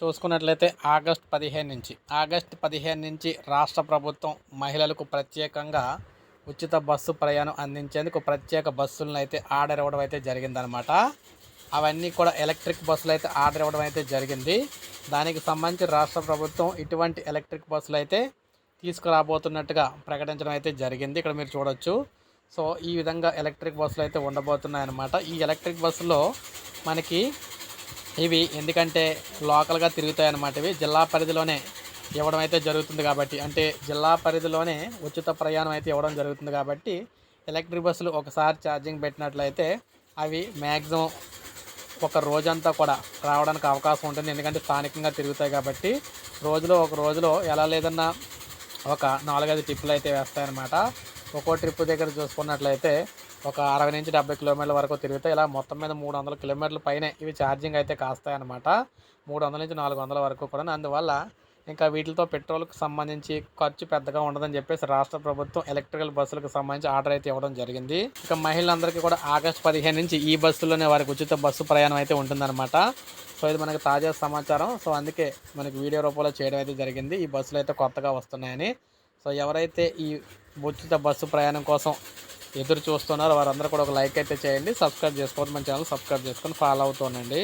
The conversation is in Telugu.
చూసుకున్నట్లయితే ఆగస్ట్ పదిహేను నుంచి ఆగస్ట్ పదిహేను నుంచి రాష్ట్ర ప్రభుత్వం మహిళలకు ప్రత్యేకంగా ఉచిత బస్సు ప్రయాణం అందించేందుకు ప్రత్యేక బస్సులను అయితే ఆర్డర్ ఇవ్వడం అయితే జరిగిందనమాట అవన్నీ కూడా ఎలక్ట్రిక్ బస్సులు అయితే ఆర్డర్ ఇవ్వడం అయితే జరిగింది. దానికి సంబంధించి రాష్ట్ర ప్రభుత్వం ఇటువంటి ఎలక్ట్రిక్ బస్సులు అయితే తీసుకురాబోతున్నట్టుగా ప్రకటించడం అయితే జరిగింది. ఇక్కడ మీరు చూడొచ్చు. సో ఈ విధంగా ఎలక్ట్రిక్ బస్సులు అయితే ఉండబోతున్నాయి అన్నమాట ఈ ఎలక్ట్రిక్ బస్సులో మనకి ఇవి ఎందుకంటే లోకల్గా తిరుగుతాయి అన్నమాట ఇవి. జిల్లా పరిధిలోనే ఇవ్వడం అయితే జరుగుతుంది కాబట్టి అంటే జిల్లా పరిధిలోనే ఉచిత ప్రయాణం అయితే ఇవ్వడం జరుగుతుంది కాబట్టి ఎలక్ట్రిక్ బస్సులు ఒకసారి ఛార్జింగ్ పెట్టినట్లయితే అవి మ్యాక్సిమం ఒక రోజంతా కూడా రావడానికి అవకాశం ఉంటుంది. ఎందుకంటే స్థానికంగా తిరుగుతాయి కాబట్టి రోజులో ఒక రోజులో ఎలా లేదన్నా ఒక నాలుగైదు ట్రిప్పులు అయితే వేస్తాయన్నమాట. ఒక్కో ట్రిప్ దగ్గర చూసుకున్నట్లయితే ఒక అరవై నుంచి డెబ్బై కిలోమీటర్ల వరకు తిరిగితే ఇలా మొత్తం మీద మూడు వందల కిలోమీటర్ల పైనే ఇవి ఛార్జింగ్ అయితే కాస్తాయి అనమాట మూడు వందల నుంచి నాలుగు వందల వరకు కూడా అందువల్ల ఇంకా వీటితో పెట్రోల్కి సంబంధించి ఖర్చు పెద్దగా ఉండదని చెప్పేసి రాష్ట్ర ప్రభుత్వం ఎలక్ట్రికల్ బస్సులకు సంబంధించి ఆర్డర్ అయితే ఇవ్వడం జరిగింది. ఇక మహిళలందరికీ కూడా ఆగస్టు పదిహేను నుంచి ఈ బస్సులోనే వారికి ఉచిత బస్సు ప్రయాణం అయితే ఉంటుందన్నమాట. సో ఇది మనకు తాజా సమాచారం. సో అందుకే మనకి వీడియో రూపంలో చేయడం అయితే జరిగింది. ఈ బస్సులు అయితే కొత్తగా వస్తున్నాయని. సో ఎవరైతే ఈ ఉచిత బస్సు ప్రయాణం కోసం ఎదురు చూస్తున్నారో వారందరూ కూడా ఒక లైక్ అయితే చేయండి. సబ్స్క్రైబ్ చేసుకోండి మన ఛానల్ సబ్స్క్రైబ్ చేసుకొని ఫాలో అవుతుండండి